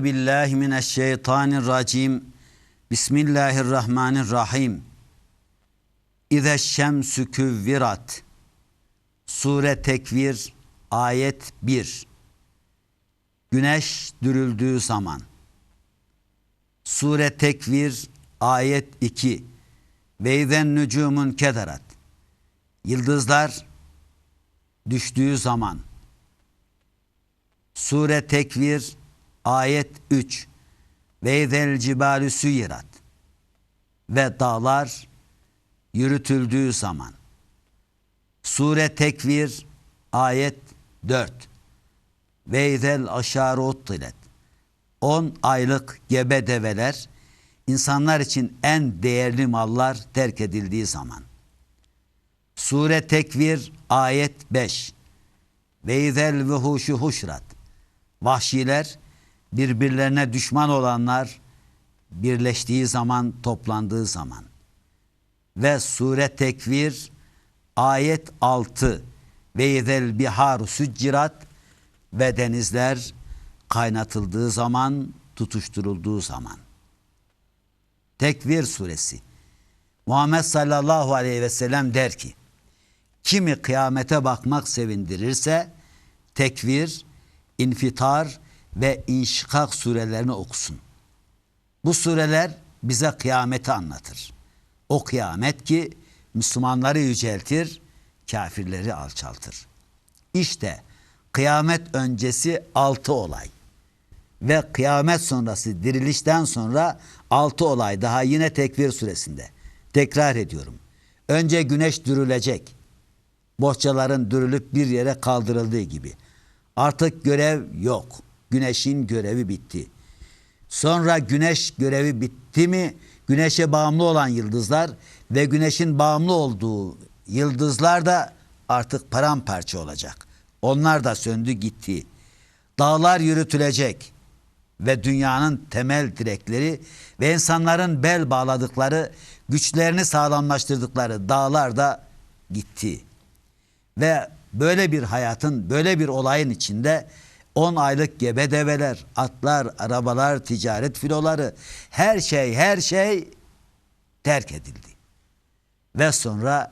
Euzu billahi mineşşeytanirracim. Bismillahirrahmanirrahim. İze şemsü küvvirat. Sure Tekvir ayet 1. Güneş dürüldüğü zaman. Sure Tekvir ayet 2. Ve izen nücumun kederat. Yıldızlar düştüğü zaman. Sure Tekvir ayet 3. Ve izel cibalü süyirat. Ve dağlar yürütüldüğü zaman. Sure Tekvir ayet 4. Ve izel aşaru uttilet. 10 aylık gebe develer insanlar için en değerli mallar terk edildiği zaman. Sure Tekvir ayet 5. Ve izel vuhuşu huşrat. Vahşiler birbirlerine düşman olanlar birleştiği zaman toplandığı zaman. Ve sure Tekvir ayet 6 ve izel biharu süccirat ve denizler kaynatıldığı zaman tutuşturulduğu zaman. Tekvir suresi. Muhammed sallallahu aleyhi ve sellem der ki, kimi kıyamete bakmak sevindirirse tekvir, infitar ve inşikak surelerini okusun. Bu sureler bize kıyameti anlatır. O kıyamet ki Müslümanları yüceltir, kafirleri alçaltır. İşte kıyamet öncesi altı olay ve kıyamet sonrası dirilişten sonra altı olay daha yine tekvir suresinde. Tekrar ediyorum. Önce güneş dürülecek. Bohçaların dürülüp bir yere kaldırıldığı gibi. Artık görev yok. Güneşin görevi bitti. Sonra güneş görevi bitti mi güneşe bağımlı olan yıldızlar ve güneşin bağımlı olduğu yıldızlar da artık paramparça olacak. Onlar da söndü gitti. Dağlar yürütülecek ve dünyanın temel direkleri ve insanların bel bağladıkları, güçlerini sağlamlaştırdıkları dağlar da gitti. Ve böyle bir hayatın, böyle bir olayın içinde 10 aylık gebe develer, atlar, arabalar, ticaret filoları, her şey, her şey terk edildi. Ve sonra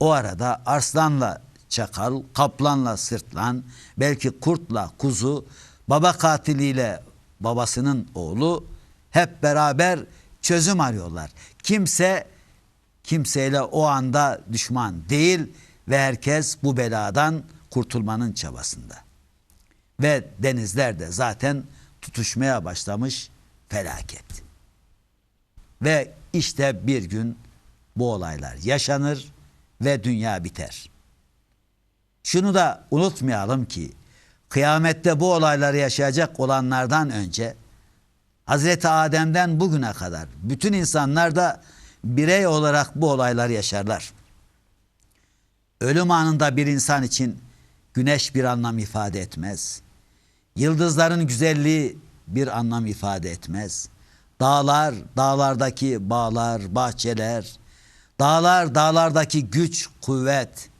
o arada arslanla çakal, kaplanla sırtlan, belki kurtla kuzu, baba katiliyle babasının oğlu hep beraber çözüm arıyorlar. Kimse kimseyle o anda düşman değil ve herkes bu beladan kurtulmanın çabasında. Ve denizler de zaten tutuşmaya başlamış felaket. Ve işte bir gün bu olaylar yaşanır ve dünya biter. Şunu da unutmayalım ki kıyamette bu olayları yaşayacak olanlardan önce Hazreti Adem'den bugüne kadar bütün insanlar da birey olarak bu olayları yaşarlar. Ölüm anında bir insan için güneş bir anlam ifade etmez. Yıldızların güzelliği bir anlam ifade etmez. Dağlar, dağlardaki bağlar, bahçeler, dağlar, dağlardaki güç, kuvvet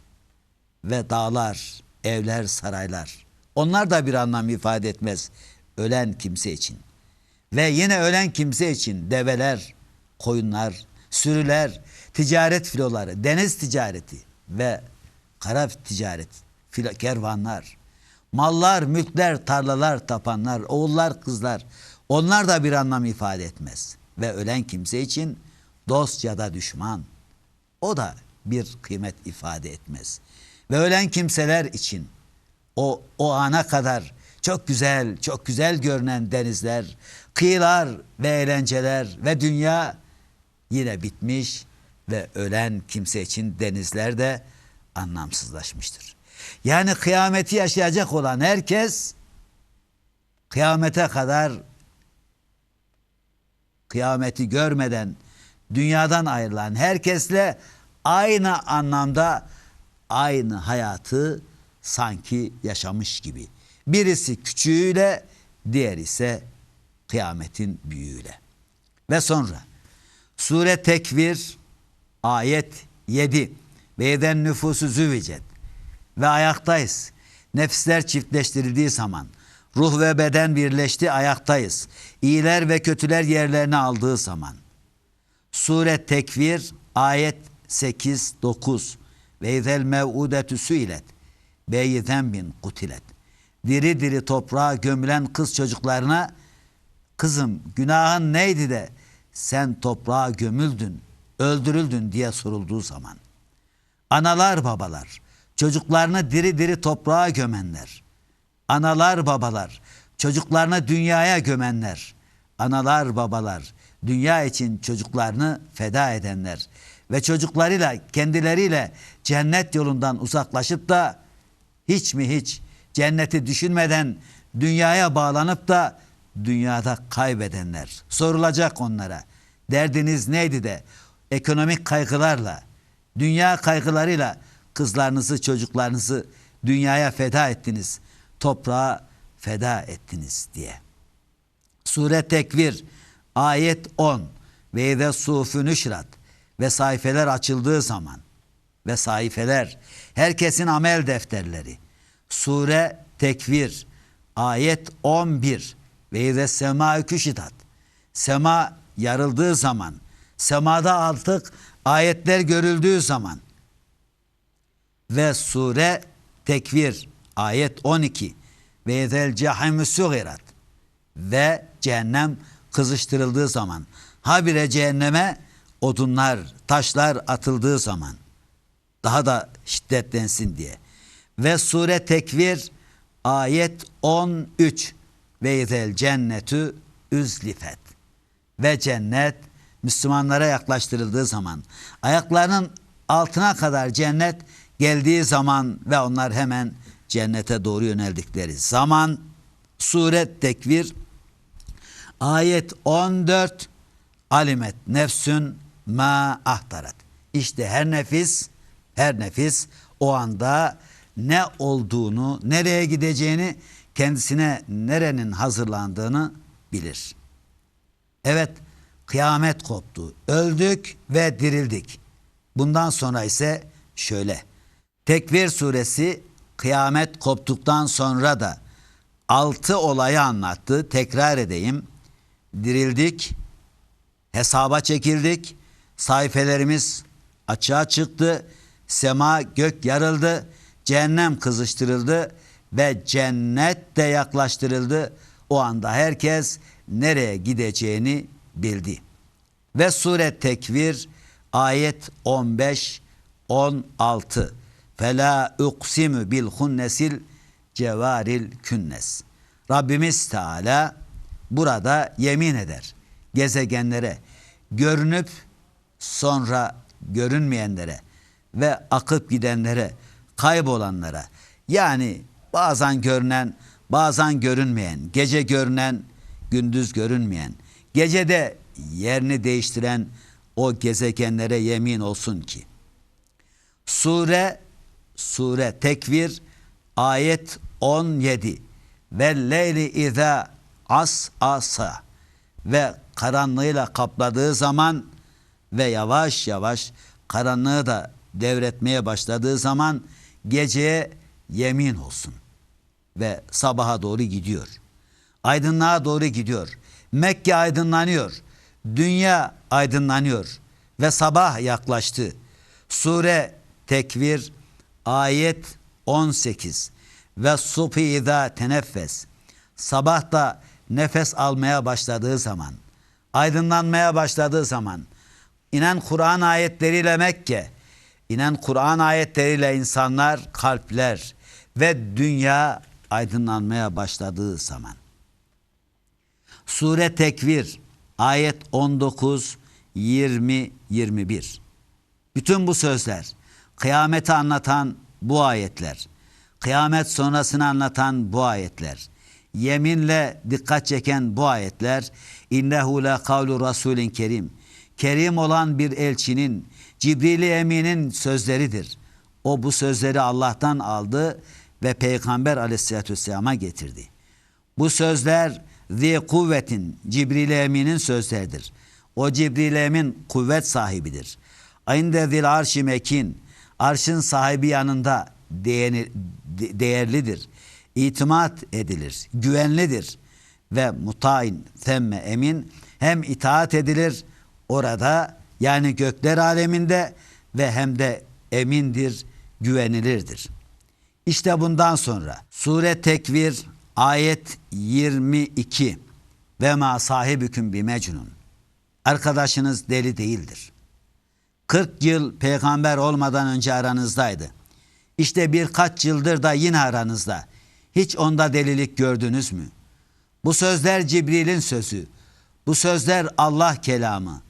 ve dağlar, evler, saraylar. Onlar da bir anlam ifade etmez ölen kimse için. Ve yine ölen kimse için develer, koyunlar, sürüler, ticaret filoları, deniz ticareti ve kara ticaret, kervanlar, mallar, mülkler, tarlalar, tapanlar, oğullar, kızlar onlar da bir anlam ifade etmez. Ve ölen kimse için dost ya da düşman o da bir kıymet ifade etmez. Ve ölen kimseler için o, o ana kadar çok güzel, çok güzel görünen denizler, kıyılar ve eğlenceler ve dünya yine bitmiş ve ölen kimse için denizler de anlamsızlaşmıştır. Yani kıyameti yaşayacak olan herkes kıyamete kadar kıyameti görmeden dünyadan ayrılan herkesle aynı anlamda aynı hayatı sanki yaşamış gibi. Birisi küçüğüyle, diğer ise kıyametin büyüğüyle. Ve sonra Sure Tekvir ayet 7 ve eden nüfusu züvicet ve ayaktayız. Nefisler çiftleştirildiği zaman, Ruh ve beden birleşti ayaktayız. İyiler ve kötüler yerlerini aldığı zaman. Sure Tekvir ayet 8 9 ve izel mev'udetü süilet beyi zembin kutilet. Diri diri toprağa gömülen kız çocuklarına kızım günahın neydi de sen toprağa gömüldün, öldürüldün diye sorulduğu zaman. Analar babalar, çocuklarını diri diri toprağa gömenler. Analar babalar, çocuklarını dünyaya gömenler. Analar babalar, dünya için çocuklarını feda edenler. Ve çocuklarıyla, kendileriyle cennet yolundan uzaklaşıp da hiç mi hiç cenneti düşünmeden dünyaya bağlanıp da dünyada kaybedenler. Sorulacak onlara. Derdiniz neydi de ekonomik kaygılarla, dünya kaygılarıyla kızlarınızı, çocuklarınızı dünyaya feda ettiniz. Toprağa feda ettiniz diye. Sure Tekvir ayet 10 ve ide sufu nüşrat. Ve sayfeler açıldığı zaman. Ve sayfeler. Herkesin amel defterleri. Sure Tekvir ayet 11 ve ide sema küşitat sema yarıldığı zaman. Semada artık ayetler görüldüğü zaman ve sure Tekvir ayet 12 ve ezel cehennü sugirat. Ve cehennem kızıştırıldığı zaman. Habire cehenneme odunlar, taşlar atıldığı zaman. Daha da şiddetlensin diye. Ve sure Tekvir ayet 13 ve ezel cennetü üzlifet. Ve cennet Müslümanlara yaklaştırıldığı zaman. Ayaklarının altına kadar cennet geldiği zaman ve onlar hemen cennete doğru yöneldikleri zaman Suret Tekvir ayet 14 alimet nefsün ma ahtarat. İşte her nefis her nefis o anda ne olduğunu, nereye gideceğini, kendisine nerenin hazırlandığını bilir. Evet, kıyamet koptu. Öldük ve dirildik. Bundan sonra ise şöyle. Tekvir suresi kıyamet koptuktan sonra da altı olayı anlattı. Tekrar edeyim. Dirildik, hesaba çekildik, sayfelerimiz açığa çıktı, sema gök yarıldı, cehennem kızıştırıldı ve cennet de yaklaştırıldı. O anda herkes nereye gideceğini bildi. Ve sure Tekvir ayet 15 16 Fela uksimu bil hunnesil cevaril künnes. Rabbimiz Teala burada yemin eder. Gezegenlere, görünüp sonra görünmeyenlere ve akıp gidenlere, kaybolanlara yani bazen görünen, bazen görünmeyen, gece görünen, gündüz görünmeyen, gecede yerini değiştiren o gezegenlere yemin olsun ki. Sure Sure Tekvir ayet 17 ve leyli iza as asa ve karanlığıyla kapladığı zaman ve yavaş yavaş karanlığı da devretmeye başladığı zaman geceye yemin olsun ve sabaha doğru gidiyor. Aydınlığa doğru gidiyor. Mekke aydınlanıyor. Dünya aydınlanıyor ve sabah yaklaştı. Sure Tekvir ayet 18 ve subhi izâ teneffes sabah da nefes almaya başladığı zaman aydınlanmaya başladığı zaman inen Kur'an ayetleriyle Mekke inen Kur'an ayetleriyle insanlar kalpler ve dünya aydınlanmaya başladığı zaman. Sure Tekvir ayet 19 20 21 bütün bu sözler kıyameti anlatan bu ayetler, kıyamet sonrasını anlatan bu ayetler, yeminle dikkat çeken bu ayetler, innehu la kavlu rasulin kerim, kerim olan bir elçinin, Cibril-i Emin'in sözleridir. O bu sözleri Allah'tan aldı ve Peygamber aleyhissalatü vesselama getirdi. Bu sözler zi kuvvetin, Cibril-i Emin'in sözleridir. O Cibril-i Emin kuvvet sahibidir. Ayinde zil arşi mekin, arşın sahibi yanında değerlidir. itimat edilir, güvenlidir ve mutain temme emin hem itaat edilir orada yani gökler aleminde ve hem de emindir, güvenilirdir. İşte bundan sonra sure tekvir ayet 22 ve ma sahibüküm bi mecnun. Arkadaşınız deli değildir. 40 yıl peygamber olmadan önce aranızdaydı. İşte birkaç yıldır da yine aranızda. Hiç onda delilik gördünüz mü? Bu sözler Cibril'in sözü. Bu sözler Allah kelamı.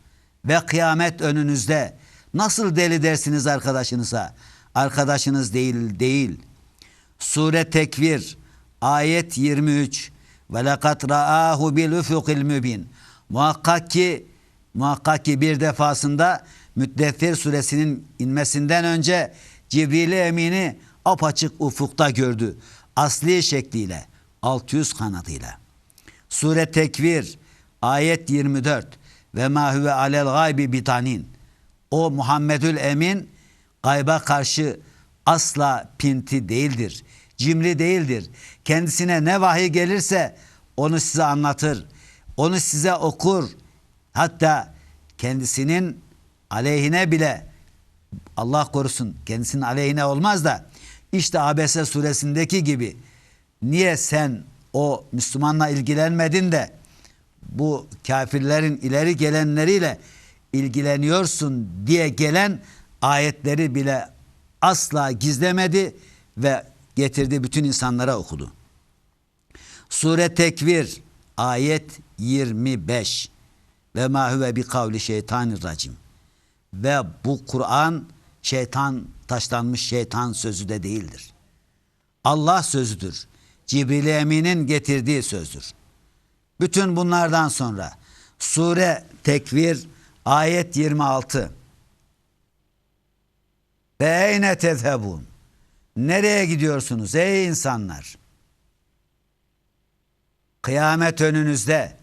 Ve kıyamet önünüzde. Nasıl deli dersiniz arkadaşınıza? Arkadaşınız değil değil. Sure Tekvir ayet 23 ve lekad raahu bil ufukil mübin. Muhakkak ki muhakkak ki bir defasında Müddessir suresinin inmesinden önce Cibril Emin'i apaçık ufukta gördü. Asli şekliyle 600 kanadıyla. Sure Tekvir ayet 24 ve ma huve alel gaybi bitanin. O Muhammedül Emin gayba karşı asla pinti değildir. Cimri değildir. Kendisine ne vahiy gelirse onu size anlatır. Onu size okur. Hatta kendisinin aleyhine bile Allah korusun kendisinin aleyhine olmaz da işte Abese suresindeki gibi niye sen o Müslümanla ilgilenmedin de bu kafirlerin ileri gelenleriyle ilgileniyorsun diye gelen ayetleri bile asla gizlemedi ve getirdi bütün insanlara okudu. Sure Tekvir ayet 25 ve ma huve bi kavli şeytanir racim. Ve bu Kur'an şeytan taşlanmış şeytan sözü de değildir. Allah sözüdür. Cibril Emin'in getirdiği sözdür. Bütün bunlardan sonra Sure Tekvir ayet 26 Ve eyne tezhebun Nereye gidiyorsunuz ey insanlar? Kıyamet önünüzde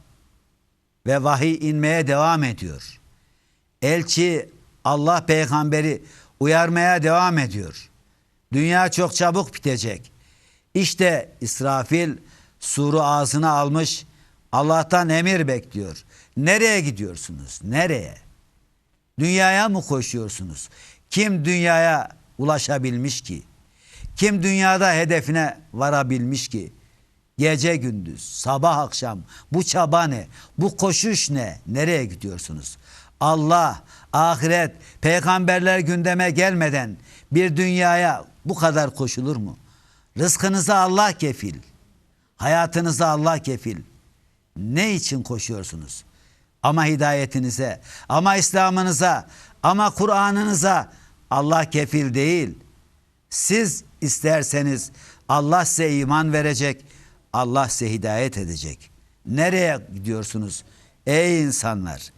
ve vahiy inmeye devam ediyor. Elçi Allah peygamberi uyarmaya devam ediyor. Dünya çok çabuk bitecek. İşte İsrafil suru ağzına almış Allah'tan emir bekliyor. Nereye gidiyorsunuz? Nereye? Dünyaya mı koşuyorsunuz? Kim dünyaya ulaşabilmiş ki? Kim dünyada hedefine varabilmiş ki? Gece gündüz, sabah akşam bu çaba ne? Bu koşuş ne? Nereye gidiyorsunuz? Allah, ahiret, peygamberler gündeme gelmeden bir dünyaya bu kadar koşulur mu? Rızkınıza Allah kefil. Hayatınıza Allah kefil. Ne için koşuyorsunuz? Ama hidayetinize, ama İslam'ınıza, ama Kur'an'ınıza Allah kefil değil. Siz isterseniz Allah size iman verecek, Allah size hidayet edecek. Nereye gidiyorsunuz ey insanlar?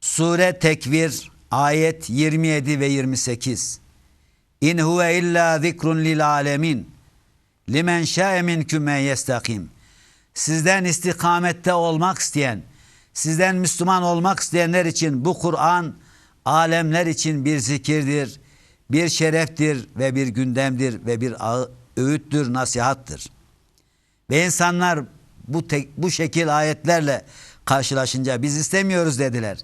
Sure Tekvir ayet 27 ve 28. İn huve illa zikrun lil alemin. Limen şa'e minküm yestakim. Sizden istikamette olmak isteyen, sizden Müslüman olmak isteyenler için bu Kur'an alemler için bir zikirdir, bir şereftir ve bir gündemdir ve bir öğüttür, nasihattır. Ve insanlar bu tek, bu şekil ayetlerle karşılaşınca biz istemiyoruz dediler.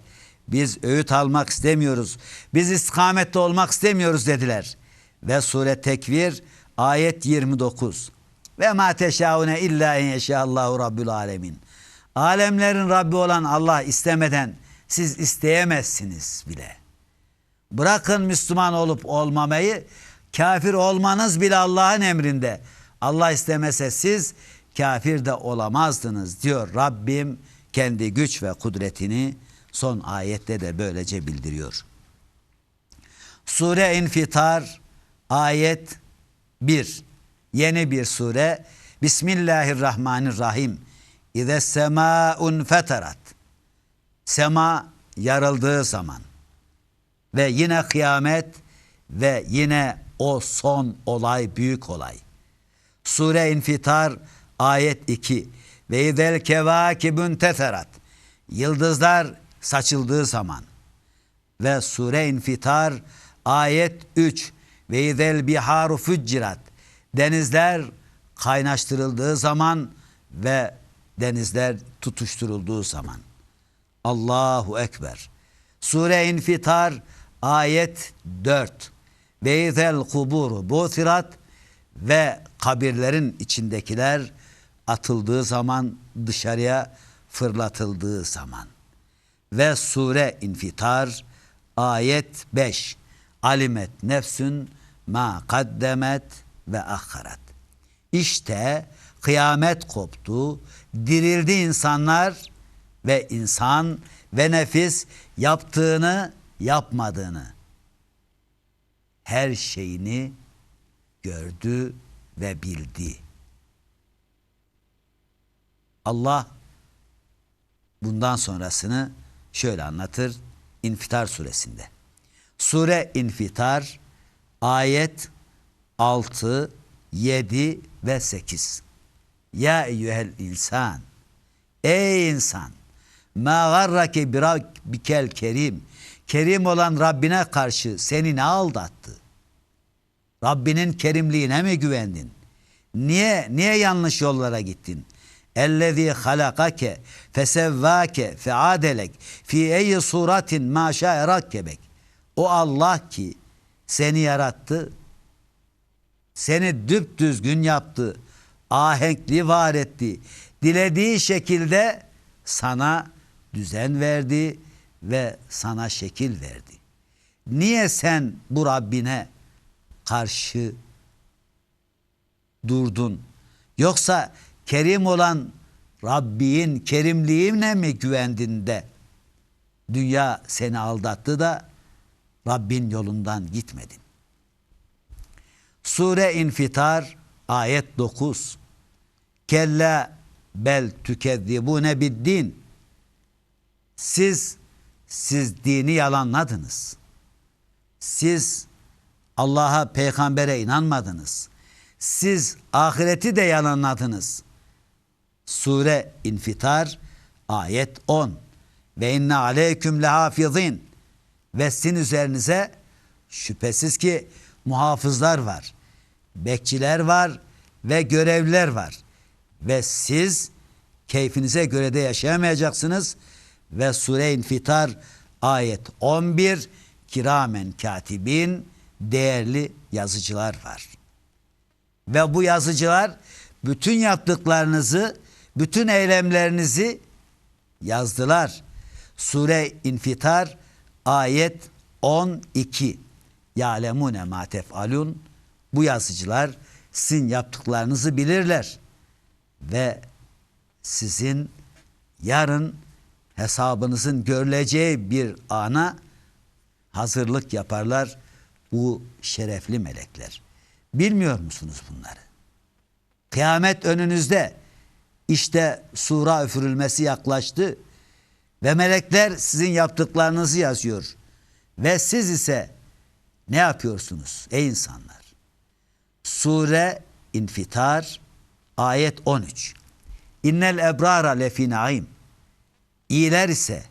Biz öğüt almak istemiyoruz. Biz istikamette olmak istemiyoruz dediler. Ve sure Tekvir ayet 29. Ve ma teşaune illa en yeşallahu rabbul alemin. Alemlerin Rabbi olan Allah istemeden siz isteyemezsiniz bile. Bırakın Müslüman olup olmamayı, kafir olmanız bile Allah'ın emrinde. Allah istemese siz kafir de olamazdınız diyor Rabbim kendi güç ve kudretini son ayette de böylece bildiriyor. Sure İnfitar ayet 1 yeni bir sure. Bismillahirrahmanirrahim. İze semaun feterat Sema yarıldığı zaman. Ve yine kıyamet ve yine o son olay büyük olay. Sure İnfitar ayet 2 ve izel kevakibun teferat. Yıldızlar saçıldığı zaman ve sure İnfitar ayet 3 ve izel biharu füccirat denizler kaynaştırıldığı zaman ve denizler tutuşturulduğu zaman. Allahu Ekber. Sure İnfitar ayet 4. Beyzel kuburu butirat ve kabirlerin içindekiler atıldığı zaman dışarıya fırlatıldığı zaman. Ve sure İnfitar ayet 5. Alimet nefsün ma kaddemet ve akharat. İşte kıyamet koptu, dirildi insanlar ve insan ve nefis yaptığını yapmadığını her şeyini gördü ve bildi. Allah bundan sonrasını şöyle anlatır İnfitar suresinde. Sure İnfitar ayet 6, 7 ve 8. Ya eyyühel insan. Ey insan. Ma garrake bikel kerim. Kerim olan Rabbine karşı seni ne aldattı? Rabbinin kerimliğine mi güvendin? Niye niye yanlış yollara gittin? Ellezî halakake fesevvâke feadelek fi eyyi suratin ma şâ'e rakkebek. O Allah ki seni yarattı, seni düpdüzgün yaptı, ahenkli var etti. Dilediği şekilde sana düzen verdi ve sana şekil verdi. Niye sen bu Rabbine karşı durdun? Yoksa kerim olan Rabbin kerimliğine mi güvendin de dünya seni aldattı da Rabbin yolundan gitmedin. Sure İnfitar ayet 9. Kella bel tükezzibune biddin. Siz siz dini yalanladınız. Siz Allah'a, peygambere inanmadınız. Siz ahireti de yalanladınız. Sure İnfitar ayet 10. Ve inne aleyküm lehafizin. Ve sizin üzerinize şüphesiz ki muhafızlar var. Bekçiler var ve görevliler var. Ve siz keyfinize göre de yaşayamayacaksınız. Ve Sure İnfitar ayet 11 kiramen katibin değerli yazıcılar var. Ve bu yazıcılar bütün yaptıklarınızı, bütün eylemlerinizi yazdılar. Sure İnfitar ayet 12. Ya'lemune ma tef'alun. Bu yazıcılar sizin yaptıklarınızı bilirler. Ve sizin yarın hesabınızın görüleceği bir ana hazırlık yaparlar bu şerefli melekler. Bilmiyor musunuz bunları? Kıyamet önünüzde işte sura üfürülmesi yaklaştı ve melekler sizin yaptıklarınızı yazıyor. Ve siz ise ne yapıyorsunuz ey insanlar? Sure İnfitar ayet 13. İnnel ebrara lefi naim. İyiler ise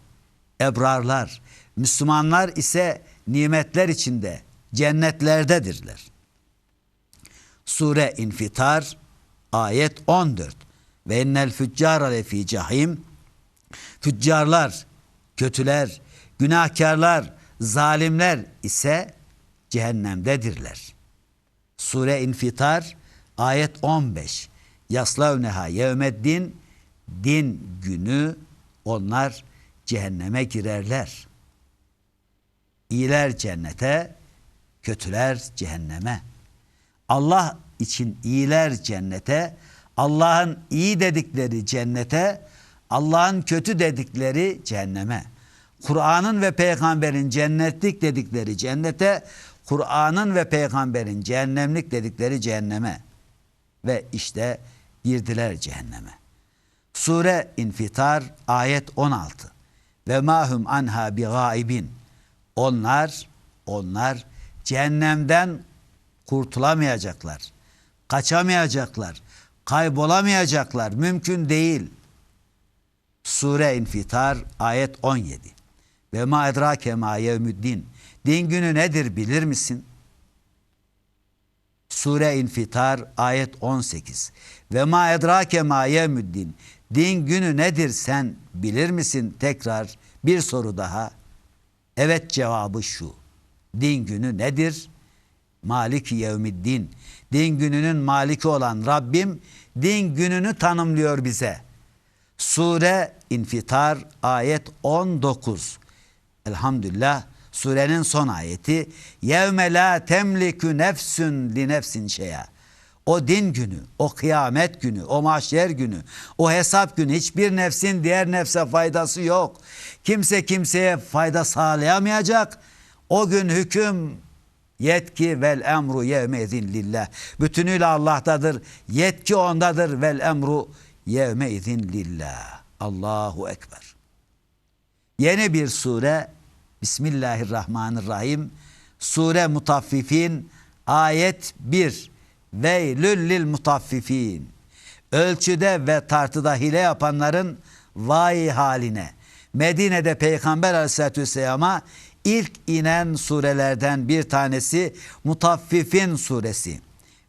ebrarlar, Müslümanlar ise nimetler içinde cennetlerdedirler. Sure İnfitar ayet 14. Ve innel füccara lefi cahim. Füccarlar, kötüler, günahkarlar, zalimler ise cehennemdedirler. Sure İnfitar ayet 15. Yaslavneha yevmeddin din günü onlar cehenneme girerler. İyiler cennete, kötüler cehenneme. Allah için iyiler cennete, Allah'ın iyi dedikleri cennete, Allah'ın kötü dedikleri cehenneme. Kur'an'ın ve peygamberin cennetlik dedikleri cennete, Kur'an'ın ve peygamberin cehennemlik dedikleri cehenneme. Ve işte girdiler cehenneme. Sure İnfitar ayet 16. Ve mahum anha bi gaibin. Onlar onlar cehennemden kurtulamayacaklar. Kaçamayacaklar. Kaybolamayacaklar. Mümkün değil. Sure İnfitar ayet 17. Ve ma edrake ma yevmüddin. Din günü nedir bilir misin? Sure İnfitar ayet 18. Ve ma edrake ma yevmüddin. Din günü nedir sen bilir misin? Tekrar bir soru daha. Evet cevabı şu. Din günü nedir? Maliki yevmiddin. Din gününün maliki olan Rabbim din gününü tanımlıyor bize. Sure İnfitar ayet 19. Elhamdülillah surenin son ayeti. Yevme la temliku nefsün li nefsin şeya. O din günü, o kıyamet günü, o mahşer günü, o hesap günü hiçbir nefsin diğer nefse faydası yok. Kimse kimseye fayda sağlayamayacak. O gün hüküm Yetki vel emru yevmezin lillah. Bütünüyle Allah'tadır. Yetki ondadır vel emru yevmezin lillah. Allahu Ekber. Yeni bir sure Bismillahirrahmanirrahim. Sure Mutaffifin ayet 1. Veylül lil mutaffifin. Ölçüde ve tartıda hile yapanların vay haline. Medine'de Peygamber Aleyhisselatü Vesselam'a ilk inen surelerden bir tanesi Mutaffifin suresi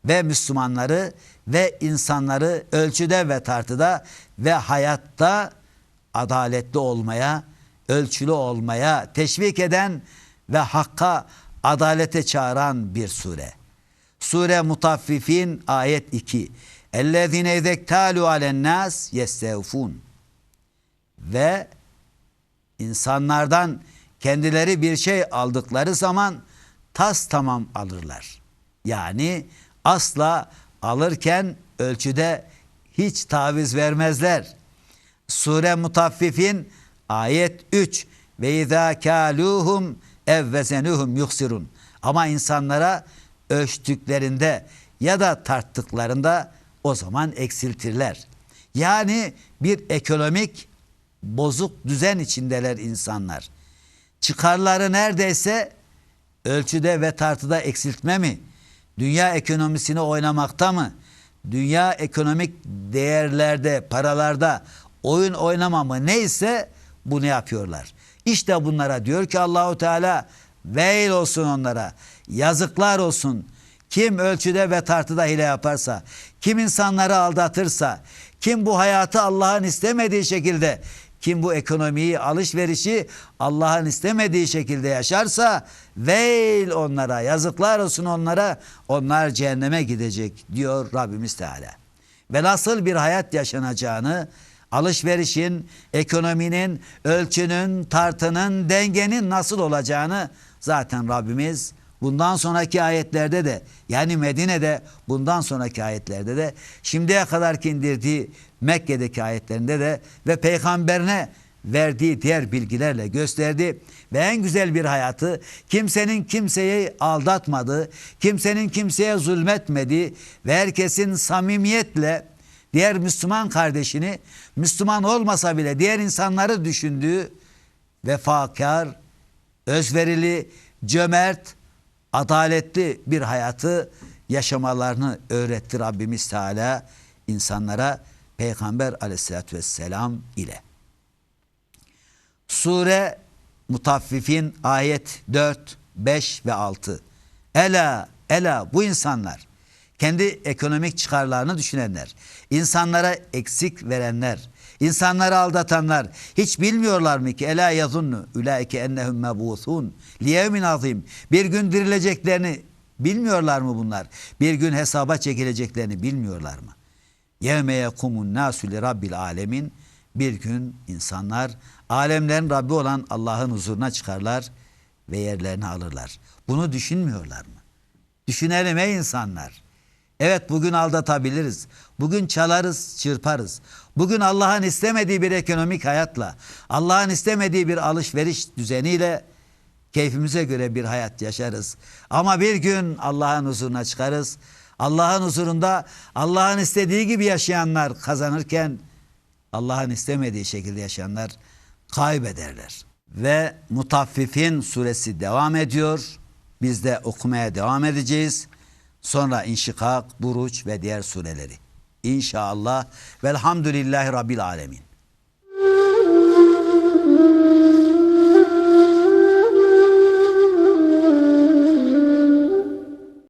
ve Müslümanları ve insanları ölçüde ve tartıda ve hayatta adaletli olmaya, ölçülü olmaya teşvik eden ve hakka adalete çağıran bir sure. Sure Mutaffifin ayet 2. Ellezine zektalu alen nas yestevfun. Ve insanlardan kendileri bir şey aldıkları zaman tas tamam alırlar. Yani asla alırken ölçüde hiç taviz vermezler. Sure Mutaffifin ayet 3 ve izâ kâlûhum evvezenuhum yuksirun. Ama insanlara ölçtüklerinde ya da tarttıklarında o zaman eksiltirler. Yani bir ekonomik bozuk düzen içindeler insanlar. Çıkarları neredeyse ölçüde ve tartıda eksiltme mi? Dünya ekonomisini oynamakta mı? Dünya ekonomik değerlerde, paralarda oyun oynama mı neyse bunu yapıyorlar. İşte bunlara diyor ki Allahu Teala veil olsun onlara. Yazıklar olsun. Kim ölçüde ve tartıda hile yaparsa, kim insanları aldatırsa, kim bu hayatı Allah'ın istemediği şekilde kim bu ekonomiyi, alışverişi Allah'ın istemediği şekilde yaşarsa veil onlara, yazıklar olsun onlara. Onlar cehenneme gidecek diyor Rabbimiz Teala. Ve nasıl bir hayat yaşanacağını alışverişin, ekonominin, ölçünün, tartının, dengenin nasıl olacağını zaten Rabbimiz bundan sonraki ayetlerde de yani Medine'de bundan sonraki ayetlerde de şimdiye kadar indirdiği Mekke'deki ayetlerinde de ve peygamberine verdiği diğer bilgilerle gösterdi. Ve en güzel bir hayatı kimsenin kimseyi aldatmadığı, kimsenin kimseye zulmetmediği ve herkesin samimiyetle diğer Müslüman kardeşini Müslüman olmasa bile diğer insanları düşündüğü vefakar, özverili, cömert, adaletli bir hayatı yaşamalarını öğretti Rabbimiz Teala insanlara Peygamber aleyhissalatü vesselam ile. Sure Mutaffifin ayet 4, 5 ve 6. Ela, ela bu insanlar kendi ekonomik çıkarlarını düşünenler, insanlara eksik verenler, insanları aldatanlar hiç bilmiyorlar mı ki ela yazunnu ulaike ennehum mebuthun liyevmin azim bir gün dirileceklerini bilmiyorlar mı bunlar? Bir gün hesaba çekileceklerini bilmiyorlar mı? Yevme yekumun nasu li rabbil alemin bir gün insanlar alemlerin Rabbi olan Allah'ın huzuruna çıkarlar ve yerlerini alırlar. Bunu düşünmüyorlar mı? Düşünelim ey insanlar. Evet bugün aldatabiliriz. Bugün çalarız, çırparız. Bugün Allah'ın istemediği bir ekonomik hayatla, Allah'ın istemediği bir alışveriş düzeniyle keyfimize göre bir hayat yaşarız. Ama bir gün Allah'ın huzuruna çıkarız. Allah'ın huzurunda Allah'ın istediği gibi yaşayanlar kazanırken Allah'ın istemediği şekilde yaşayanlar kaybederler. Ve Mutaffifin suresi devam ediyor. Biz de okumaya devam edeceğiz. Sonra inşikak, buruç ve diğer sureleri. İnşallah velhamdülillahi rabbil alemin.